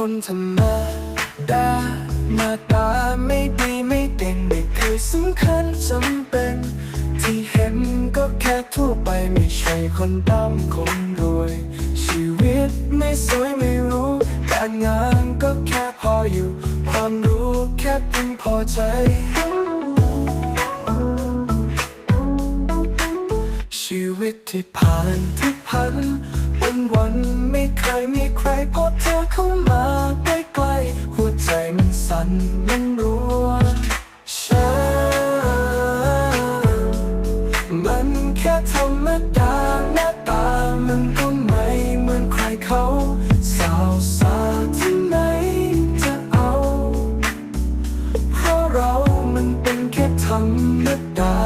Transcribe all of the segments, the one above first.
คนธรรมดาหน้าตาไม่ดีไม่เด่นไม่เคยสำคัญจำเป็น ที่เห็นก็แค่ทั่วไปไม่ใช่คนดำคนรวย ชีวิตไม่สวยไม่รู้ การงานก็แค่พออยู่ ความรู้แค่เพียงพอใจชีวิตที่ผ่านทุกพันวันวันไม่เคยมีใครพอเธอเข้ามา มันสั่นมันรัวฉันมันแค่ธรรมดาหน้าตามันก็ไม่เหมือนใครเขาสาวสาที่ไหนจะเอา เพราะเรามันเป็นแค่ธรรมดา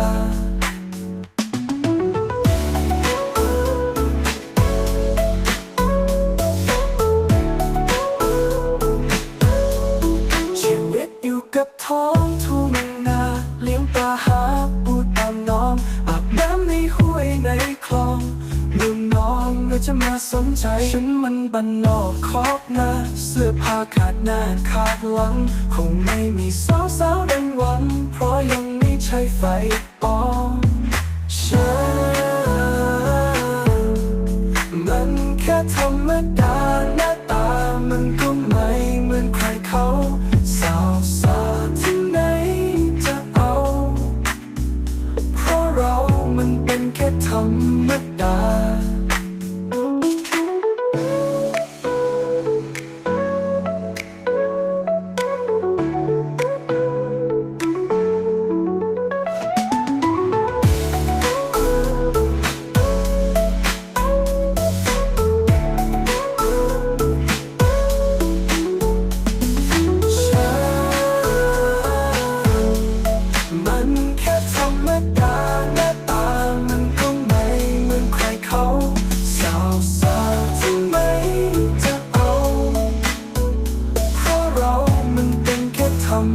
กับท้องทุ่งนาเลี้ยงปลาหาปูตามน้องอาบน้ำในห้วยในคลองลุงน้องก็จะมาสนใจ ฉันมันบันนอกคอกนาเสื้อผ้าขาดหน้าขาดหลัง คงไม่มีสาวสาวดังหวันเพราะยังไม่ใช่ไฟปอมฉันมันแค่ธรรมดาหน้าตามันก็ไม่เหมือนใครเขา ธรรมดา เขาสาวสาที่ไม่จะเอาเพราะเรามันเป็นแค่ธรรม